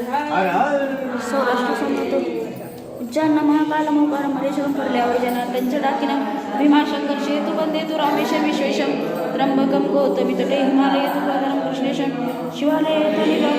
सौराष्ट्र समोर उच्चारण महाकालमोकार मरेश्वरम फरल्यावर जनार्दनच्या डाकिनं भीमाशंकर शेतु वंदे तु रामेशम विश्वेशम त्र्यंबकम गौतमी तटे हिमालय तु कृष्णेशम शिवालय